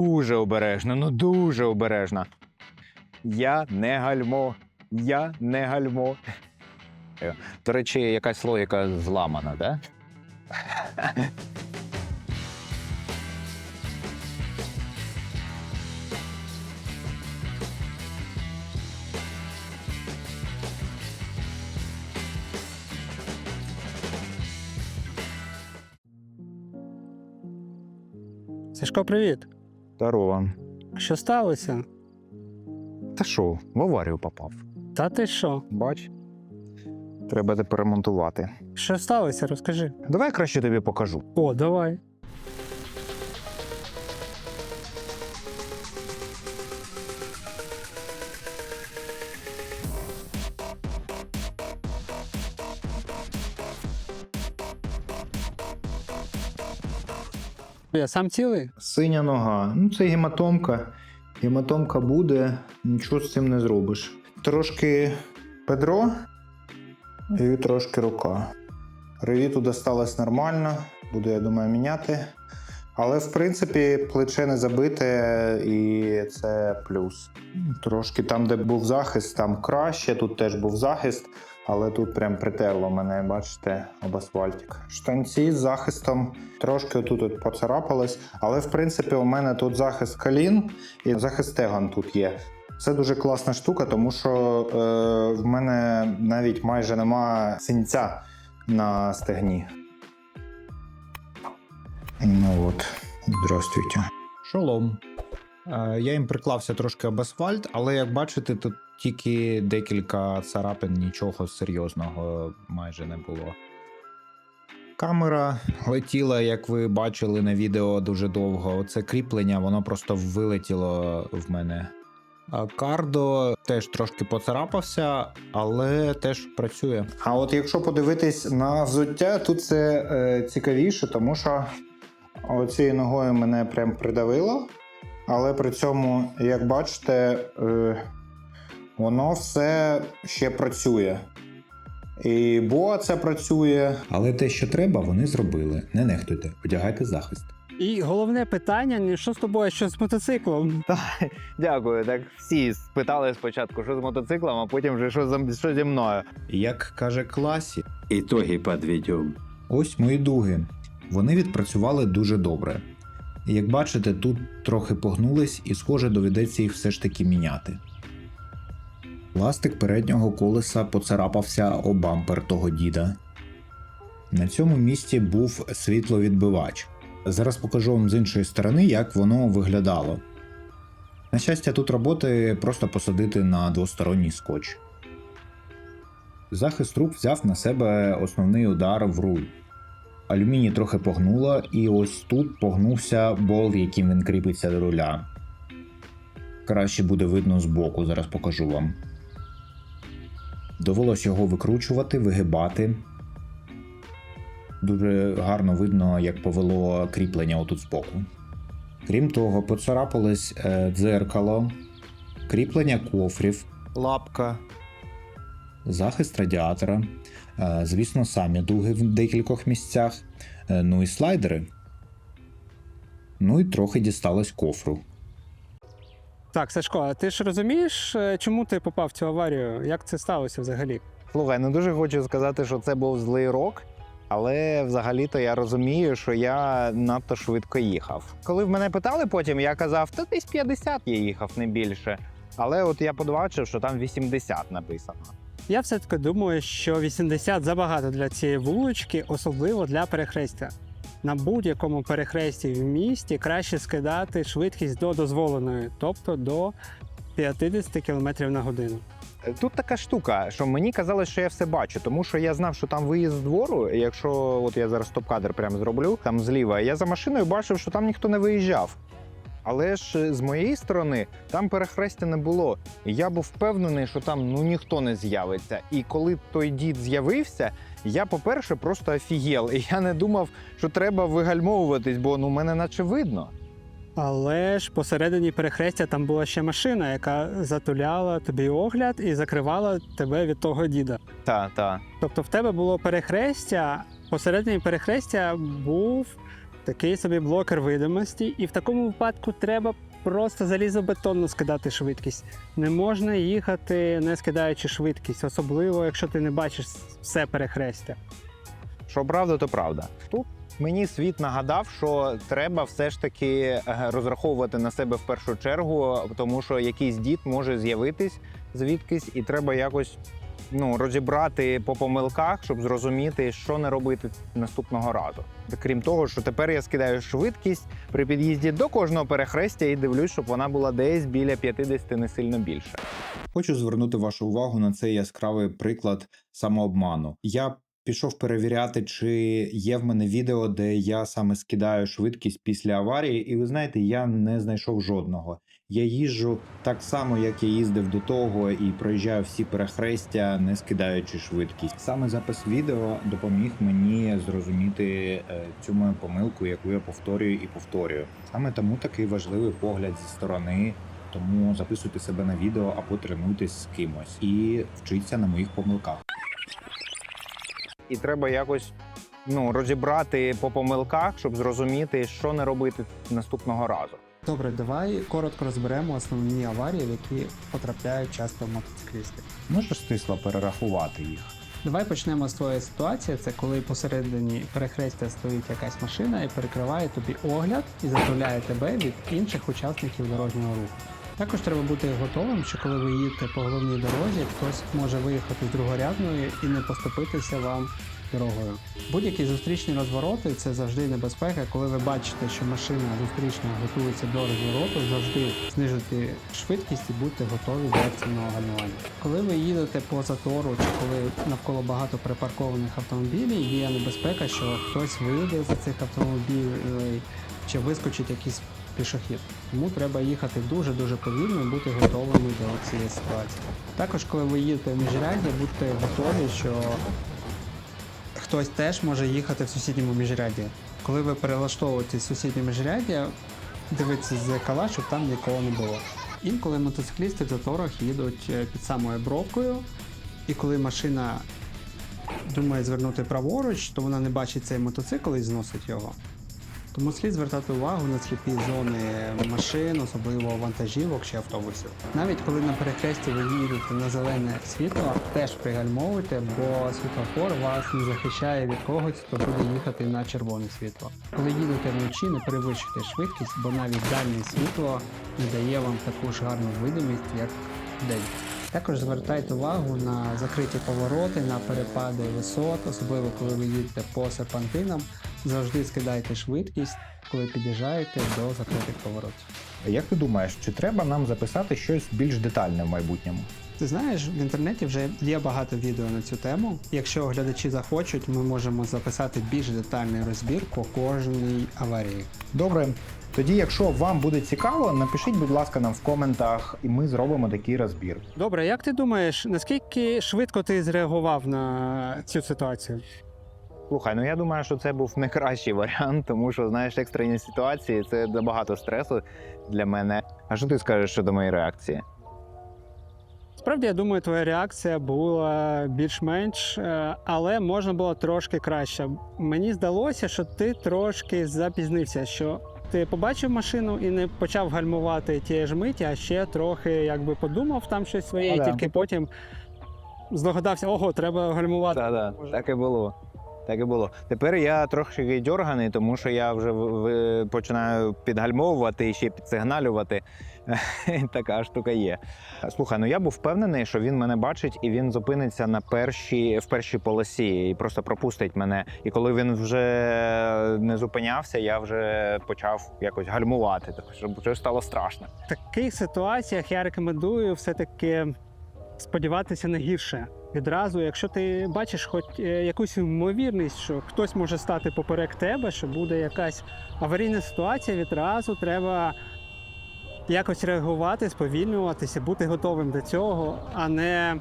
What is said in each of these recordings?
дуже обережно, ну дуже обережно. Я не гальмо, я не гальмо. Е, До речі, якась логіка зламана, да? Сашко, привіт. Здорово. Що сталося? Та що, в аварію попав. Та ти що? Бач? Треба тепер ремонтувати. Що сталося? Розкажи. Давай я краще тобі покажу. О, давай. Я сам цілий? Синя нога. Ну, це гематомка. Гематомка буде, нічого з цим не зробиш. Трошки бедро і трошки рука. Ревіту досталось нормально, буду, я думаю, міняти. Але в принципі плече не забите, і це плюс. Трошки там, де був захист, там краще, тут теж був захист, але тут прям притерло мене, бачите, об асфальтик. Штанці з захистом трошки тут от поцарапались, але в принципі у мене тут захист колін і захист стегон тут є. Це дуже класна штука, тому що е, в мене навіть майже нема синця на стегні. Ну от, здравствуйте. Шолом. Е, Я їм приклався трошки об асфальт, але як бачите, тут тільки декілька царапин, нічого серйозного майже не було. Камера летіла, як ви бачили на відео, дуже довго. Оце кріплення, воно просто вилетіло в мене. Кардо теж трошки поцарапався, але теж працює. А от якщо подивитись на взуття, тут це е, цікавіше, тому що оцією ногою мене прям придавило. Але при цьому, як бачите, е, воно все ще працює. І Боа це працює. Але те, що треба, вони зробили. Не нехтуйте, одягайте захист. І головне питання: що з тобою, що з мотоциклом? Дякую. Так всі спитали спочатку, що з мотоциклом, а потім вже що, за- що зі мною. Як каже класі, Итоги подведем. ось мої дуги. Вони відпрацювали дуже добре. Як бачите, тут трохи погнулись і, схоже, доведеться їх все ж таки міняти. Пластик переднього колеса поцарапався об бампер того діда. На цьому місці був світловідбивач. Зараз покажу вам з іншої сторони, як воно виглядало. На щастя, тут роботи просто посадити на двосторонній скотч. Захист рук взяв на себе основний удар в руль. Алюміній трохи погнуло, і ось тут погнувся болт, яким він кріпиться до руля. Краще буде видно збоку, зараз покажу вам. Довелось його викручувати, вигибати. Дуже гарно видно, як повело кріплення отут збоку. Крім того, поцарапалось е, дзеркало, кріплення кофрів, Лапка. захист радіатора, звісно, самі дуги в декількох місцях, е, ну і слайдери. Ну і трохи дісталось кофру. Так, Сашко, а ти ж розумієш, е, чому ти попав в цю аварію? Як це сталося взагалі? Слухай, не дуже хочу сказати, що це був злий рок, але взагалі-то я розумію, що я надто швидко їхав. Коли в мене питали потім, я казав, та десь 50 я їхав, не більше. Але от я побачив, що там 80 написано. Я все-таки думаю, що 80 забагато для цієї вулички, особливо для перехрестя. На будь-якому перехресті в місті краще скидати швидкість до дозволеної, тобто до 50 км на годину. Тут така штука, що мені казали, що я все бачу, тому що я знав, що там виїзд з двору. і Якщо от я зараз стоп-кадр прямо зроблю там зліва, я за машиною бачив, що там ніхто не виїжджав. Але ж е, з моєї сторони там перехрестя не було. І я був впевнений, що там ну ніхто не з'явиться. І коли той дід з'явився, я, по-перше, просто офігел. І я не думав, що треба вигальмовуватись, бо ну мене наче видно. Але ж посередині перехрестя там була ще машина, яка затуляла тобі огляд і закривала тебе від того діда. Та, та. Тобто в тебе було перехрестя, посередині перехрестя був такий собі блокер видимості, і в такому випадку треба просто залізобетонно скидати швидкість. Не можна їхати, не скидаючи швидкість, особливо якщо ти не бачиш все перехрестя. Що правда, то правда. Тут мені світ нагадав, що треба все ж таки е, розраховувати на себе в першу чергу, тому що якийсь дід може з'явитись звідкись, і треба якось ну, розібрати по помилках, щоб зрозуміти, що не робити наступного разу. Крім того, що тепер я скидаю швидкість при під'їзді до кожного перехрестя і дивлюсь, щоб вона була десь біля 50, не сильно більше. Хочу звернути вашу увагу на цей яскравий приклад самообману. Я пішов перевіряти, чи є в мене відео, де я саме скидаю швидкість після аварії, і ви знаєте, я не знайшов жодного. Я їжджу так само, як я їздив до того, і проїжджаю всі перехрестя, не скидаючи швидкість. Саме запис відео допоміг мені зрозуміти е, цю мою помилку, яку я повторюю і повторюю. Саме тому такий важливий погляд зі сторони. Тому записуйте себе на відео або тренуйтесь з кимось і вчіться на моїх помилках. і треба якось ну, розібрати по помилках, щоб зрозуміти, що не робити наступного разу. Добре, давай коротко розберемо основні аварії, в які потрапляють часто мотоциклісти. Можеш стисло перерахувати їх? Давай почнемо з твоєї ситуації. Це коли посередині перехрестя стоїть якась машина і перекриває тобі огляд і заправляє тебе від інших учасників дорожнього руху. Також треба бути готовим, що коли ви їдете по головній дорозі, хтось може виїхати з другорядної і не поступитися вам дорогою. Будь-які зустрічні розвороти це завжди небезпека. Коли ви бачите, що машина зустрічна готується до розвороту, завжди знижуйте швидкість і будьте готові до екстреного гальмування. Коли ви їдете по затору, чи коли навколо багато припаркованих автомобілів, є небезпека, що хтось вийде за цих автомобілів чи вискочить якийсь пішохід. Тому треба їхати дуже дуже повільно і бути готовими до цієї ситуації. Також, коли ви їдете в міжряді, будьте готові, що хтось теж може їхати в сусідньому міжряді. Коли ви перелаштовуєтесь в сусіднє міжряддя, дивитися з кала, щоб там нікого не було. Інколи мотоциклісти в заторах їдуть е, під самою бровкою, і коли машина думає звернути праворуч, то вона не бачить цей мотоцикл і зносить його. Тому слід звертати увагу на сліпі зони машин, особливо вантажівок чи автобусів. Навіть коли на перехресті ви їдете на зелене світло, теж пригальмовуйте, бо світлофор вас не захищає від когось, хто буде їхати на червоне світло. Коли їдете вночі, не перевищуйте швидкість, бо навіть дальнє світло не дає вам таку ж гарну видимість, як вдень. Також звертайте увагу на закриті повороти, на перепади висот, особливо коли ви їдете по серпантинам. Завжди скидайте швидкість, коли під'їжджаєте до закритих поворотів. Як ти думаєш, чи треба нам записати щось більш детальне в майбутньому? Ти знаєш, в інтернеті вже є багато відео на цю тему. Якщо глядачі захочуть, ми можемо записати більш детальний розбір по кожній аварії. Добре. Тоді, якщо вам буде цікаво, напишіть, будь ласка, нам в коментах, і ми зробимо такий розбір. Добре, як ти думаєш, наскільки швидко ти зреагував на цю ситуацію? Слухай, ну я думаю, що це був не кращий варіант, тому що знаєш, екстрені ситуації це забагато стресу для мене. А що ти скажеш щодо моєї реакції? Справді, я думаю, твоя реакція була більш-менш, е, але можна було трошки краще. Мені здалося, що ти трошки запізнився, що ти побачив машину і не почав гальмувати тієї ж миті, а ще трохи якби подумав там щось своє, Ну і тільки потім здогадався, ого, треба гальмувати. Так, так, так і було. Так і було. Тепер я трохи дьорганий, тому що я вже починаю підгальмовувати і ще підсигналювати. така штука є. Слухай, ну я був впевнений, що він мене бачить і він зупиниться на першій, в першій полосі і просто пропустить мене. І коли він вже не зупинявся, я вже почав якось гальмувати. Так що стало страшно. В таких ситуаціях я рекомендую все-таки сподіватися на гірше. Відразу, якщо ти бачиш хоч е, якусь ймовірність, що хтось може стати поперек тебе, що буде якась аварійна ситуація, відразу треба якось реагувати, сповільнюватися, бути готовим до цього, а не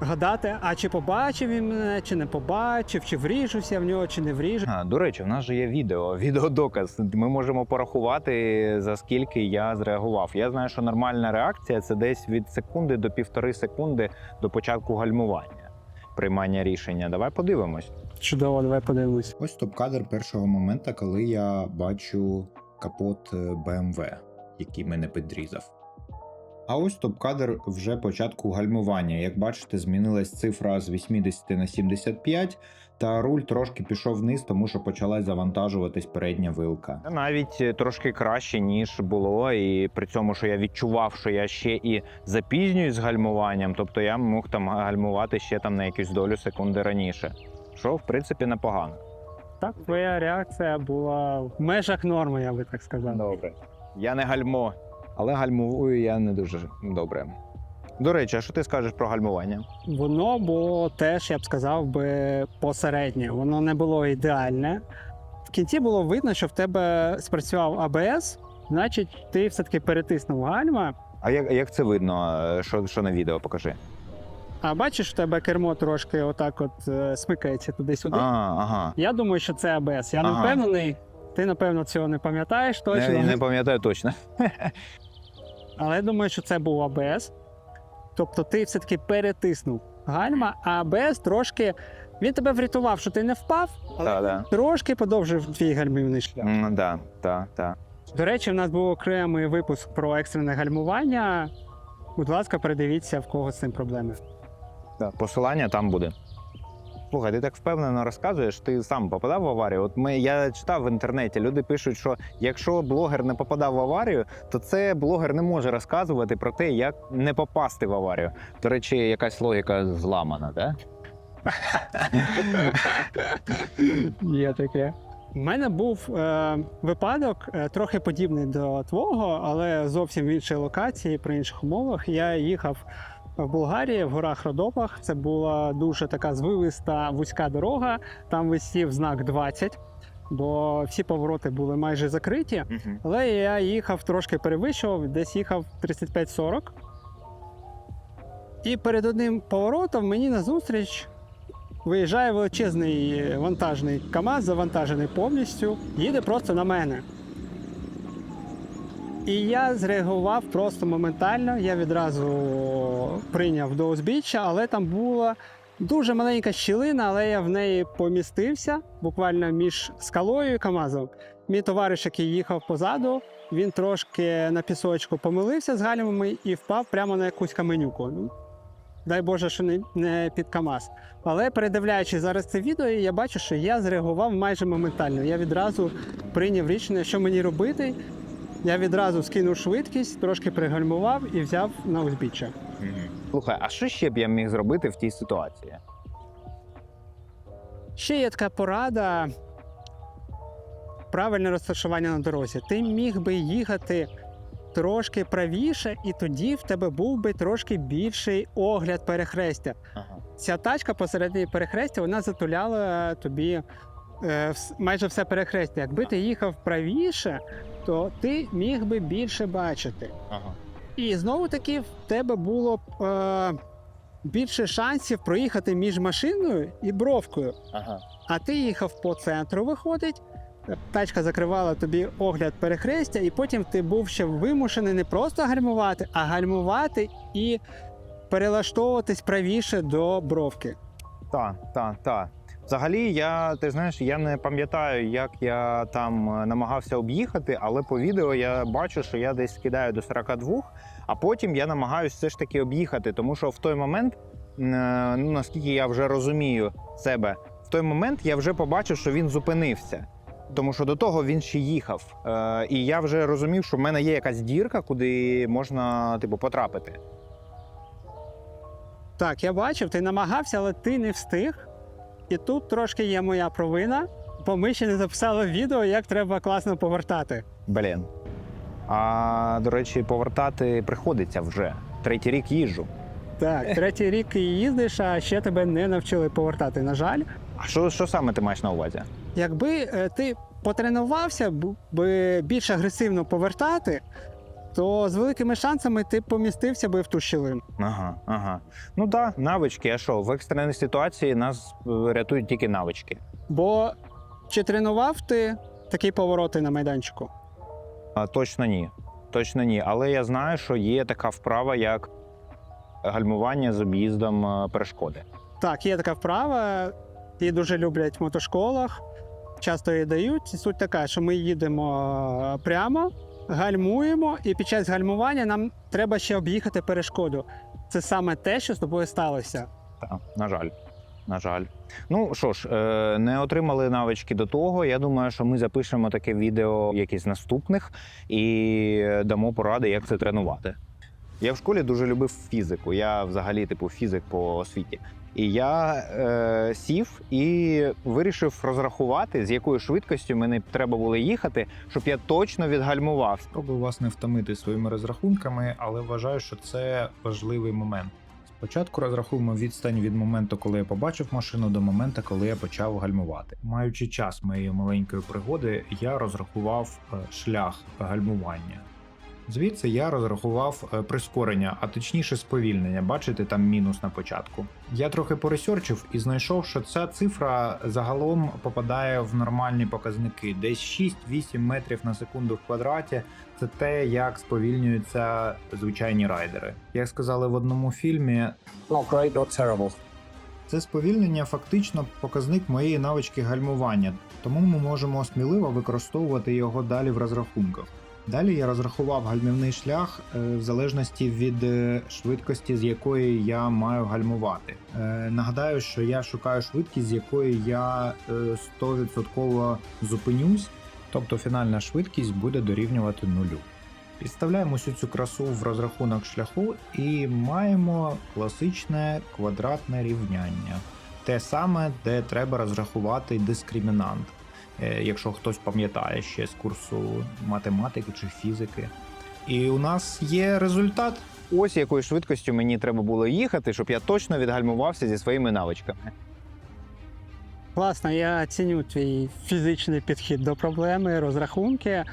гадати, а чи побачив він мене, чи не побачив, чи вріжуся в нього, чи не вріжу. А, до речі, в нас же є відео, відеодоказ. Ми можемо порахувати, за скільки я зреагував. Я знаю, що нормальна реакція це десь від секунди до півтори секунди до початку гальмування. приймання рішення. Давай подивимось. Чудово, давай подивимось. Ось топ-кадр першого моменту, коли я бачу капот е, BMW, який мене підрізав. А ось топ-кадр вже початку гальмування. Як бачите, змінилась цифра з 80 на 75, та руль трошки пішов вниз, тому що почала завантажуватись передня вилка. Навіть е, трошки краще, ніж було, і при цьому, що я відчував, що я ще і запізнююсь з гальмуванням, тобто я мог там гальмувати ще там на якусь долю секунди раніше. Що, в принципі, непогано. Так, твоя реакція була в межах норми, я би так сказав. Добре. Я не гальмо, але гальмую я не дуже добре. До речі, а що ти скажеш про гальмування? Воно було теж, я б сказав би, посереднє. Воно не було ідеальне. В кінці було видно, що в тебе спрацював АБС, значить, ти все-таки перетиснув гальма. А як, як це видно? Що, що на відео покажи? А бачиш, в тебе кермо трошки отак от е, смикається туди-сюди. А, ага. Я думаю, що це АБС. Я не Ага. впевнений. Ти, напевно, цього не пам'ятаєш точно. Не, не пам'ятаю точно. Але я думаю, що це був АБС. Тобто ти все-таки перетиснув гальма, а АБС трошки. Він тебе врятував, що ти не впав, але Так, да. трошки подовжив твій гальмівний шлях. М, Да, так, так. До речі, в нас був окремий випуск про екстрене гальмування. Будь ласка, передивіться, в кого з цим проблеми. Да. Посилання там буде. Слухай, ти так впевнено розказуєш, ти сам попадав в аварію. От ми я читав в інтернеті, люди пишуть, що якщо блогер не попадав в аварію, то це блогер не може розказувати про те, як не попасти в аварію. До речі, якась логіка зламана, так? Є таке. У мене був е, випадок е, трохи подібний до твого, але зовсім в іншій локації, при інших умовах. Я їхав в Болгарії в горах Родопах. Це була дуже така звивиста вузька дорога. Там висів знак 20, бо всі повороти були майже закриті. Але я їхав трошки перевищував, десь їхав 35-40. І перед одним поворотом мені назустріч виїжджає величезний вантажний КАМАЗ, завантажений повністю, їде просто на мене. І я зреагував просто моментально. Я відразу прийняв до узбіччя, але там була дуже маленька щілина, але я в неї помістився буквально між скалою і КАМАЗом. Мій товариш, який їхав позаду, він трошки на пісочку помилився з гальмами і впав прямо на якусь каменюку. Ну, Дай Боже, що не, під КАМАЗ. Але передивляючись зараз це відео, я бачу, що я зреагував майже моментально. Я відразу прийняв рішення, що мені робити. Я відразу скинув швидкість, трошки пригальмував і взяв на узбіччя. Слухай, а що ще б я міг зробити в тій ситуації? Ще є така порада. Правильне розташування на дорозі. Ти міг би їхати трошки правіше, і тоді в тебе був би трошки більший огляд перехрестя. Ага. Ця тачка посередині перехрестя вона затуляла тобі е, майже все перехрестя. Якби ти їхав правіше, то ти міг би більше бачити. Ага. І знову таки в тебе було б е, більше шансів проїхати між машиною і бровкою. Ага. А ти їхав по центру, виходить. Тачка закривала тобі огляд перехрестя, і потім ти був ще вимушений не просто гальмувати, а гальмувати і перелаштовуватись правіше до бровки. Так, так, так. Взагалі, я ти знаєш, я не пам'ятаю, як я там е, намагався об'їхати, але по відео я бачу, що я десь скидаю до 42, а потім я намагаюся все ж таки об'їхати, тому що в той момент, е, ну наскільки я вже розумію себе, в той момент я вже побачив, що він зупинився. Тому що до того він ще їхав. Е, і я вже розумів, що в мене є якась дірка, куди можна типу, потрапити. Так, я бачив, ти намагався, але ти не встиг. І тут трошки є моя провина, бо ми ще не записали відео, як треба класно повертати. Блін. А до речі, повертати приходиться вже. Третій рік їжджу. Так, третій рік їздиш, а ще тебе не навчили повертати. На жаль, А що, що саме ти маєш на увазі? якби е, ти потренувався б би більш агресивно повертати, то з великими шансами ти помістився би в ту щілину. Ага, ага. Ну так, да, навички. А що? В екстреній ситуації нас е, рятують тільки навички. Бо чи тренував ти такі повороти на майданчику? А, точно ні. Точно ні. Але я знаю, що є така вправа, як гальмування з об'їздом е, перешкоди. Так, є така вправа, її дуже люблять в мотошколах, часто її дають. І Суть така, що ми їдемо е, прямо, гальмуємо, і під час гальмування нам треба ще об'їхати перешкоду. Це саме те, що з тобою сталося. Так, на жаль. На жаль. Ну що ж, е, не отримали навички до того. Я думаю, що ми запишемо таке відео якісь наступних і дамо поради, як це тренувати. Я в школі дуже любив фізику. Я взагалі, типу, фізик по освіті. І я е, сів і вирішив розрахувати, з якою швидкістю мені треба було їхати, щоб я точно відгальмував. Спробую вас не втомити своїми розрахунками, але вважаю, що це важливий момент. Спочатку розрахуємо відстань від моменту, коли я побачив машину, до моменту, коли я почав гальмувати. Маючи час моєї маленької пригоди, я розрахував е, шлях гальмування. Звідси я розрахував е, прискорення, а точніше сповільнення. Бачите, там мінус на початку. Я трохи поресерчив і знайшов, що ця цифра загалом попадає в нормальні показники, десь 6-8 метрів на секунду в квадраті. Це те, як сповільнюються звичайні райдери. Як сказали в одному фільмі, Not great, not terrible. це сповільнення фактично показник моєї навички гальмування, тому ми можемо сміливо використовувати його далі в розрахунках. Далі я розрахував гальмівний шлях е, в залежності від е, швидкості, з якої я маю гальмувати. Е, Нагадаю, що я шукаю швидкість, з якої я е, 100% зупинюсь, тобто фінальна швидкість буде дорівнювати нулю. Підставляємо всю цю красу в розрахунок шляху і маємо класичне квадратне рівняння. Те саме, де треба розрахувати дискримінант. Е, Якщо хтось пам'ятає ще з курсу математики чи фізики. І у нас є результат. Ось якою швидкістю мені треба було їхати, щоб я точно відгальмувався зі своїми навичками. Класно, я ціню твій фізичний підхід до проблеми, розрахунки.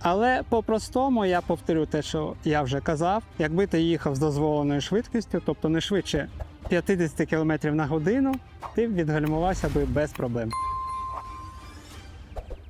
Але по-простому я повторю те, що я вже казав. Якби ти їхав з дозволеною швидкістю, тобто не швидше 50 км на годину, ти б відгальмувався би без проблем.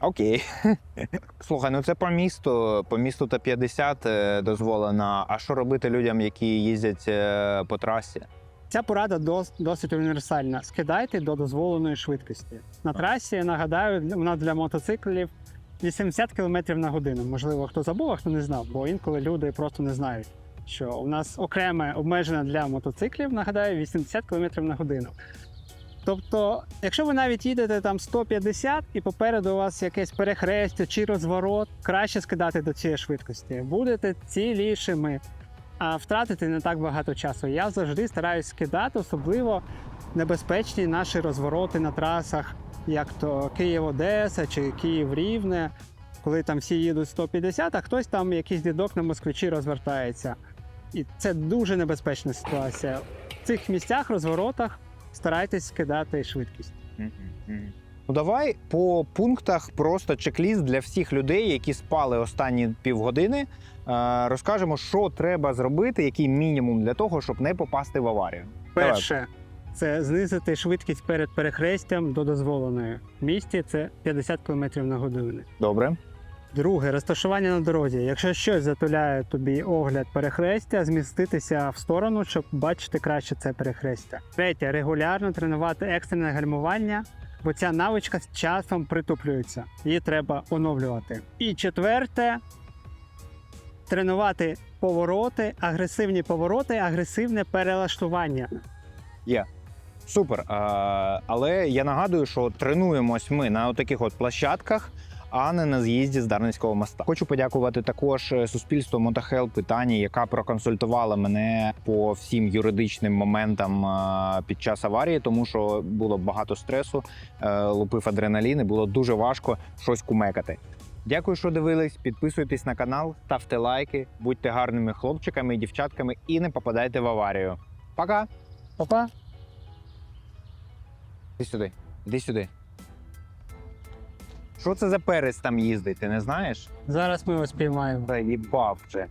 Окей. Слухай, ну це по місту. По місту та 50 е, дозволено. А що робити людям, які їздять е, по трасі? Ця порада дос- досить універсальна. Скидайте до дозволеної швидкості. На трасі, нагадаю, вона для мотоциклів 80 км на годину. Можливо, хто забув, а хто не знав, бо інколи люди просто не знають, що у нас окреме обмеження для мотоциклів, нагадаю, 80 км на годину. Тобто, якщо ви навіть їдете там 150 і попереду у вас якесь перехрестя чи розворот, краще скидати до цієї швидкості. Будете цілішими, а втратити не так багато часу. Я завжди стараюсь скидати, особливо небезпечні наші розвороти на трасах, як то Київ-Одеса чи Київ-Рівне, коли там всі їдуть 150, а хтось там якийсь дідок на москвичі розвертається. І це дуже небезпечна ситуація. В цих місцях, розворотах старайтесь скидати швидкість. Ну давай по пунктах просто чек-ліст для всіх людей, які спали останні півгодини. е, Розкажемо, що треба зробити, який мінімум для того, щоб не попасти в аварію. Перше це знизити швидкість перед перехрестям до дозволеної. В місті це 50 км на годину. Добре. Друге розташування на дорозі. Якщо щось затуляє тобі огляд перехрестя, зміститися в сторону, щоб бачити краще це перехрестя. Третє регулярно тренувати екстрене гальмування, бо ця навичка з часом притуплюється. Її треба оновлювати. І четверте тренувати повороти, агресивні повороти, агресивне перелаштування. Є Супер. Е, Але я нагадую, що тренуємось ми на таких от площадках, а не на з'їзді з Дарницького моста. Хочу подякувати також е, суспільству Мотохел питання, яка проконсультувала мене по всім юридичним моментам е, під час аварії, тому що було багато стресу, е, лупив адреналін, і було дуже важко щось кумекати. Дякую, що дивились. Підписуйтесь на канал, ставте лайки, будьте гарними хлопчиками і дівчатками і не попадайте в аварію. Пока! Па-па! Іди сюди, іди сюди. Що це за перець там їздить, ти не знаєш? Зараз ми його спіймаємо. Та їбав вже.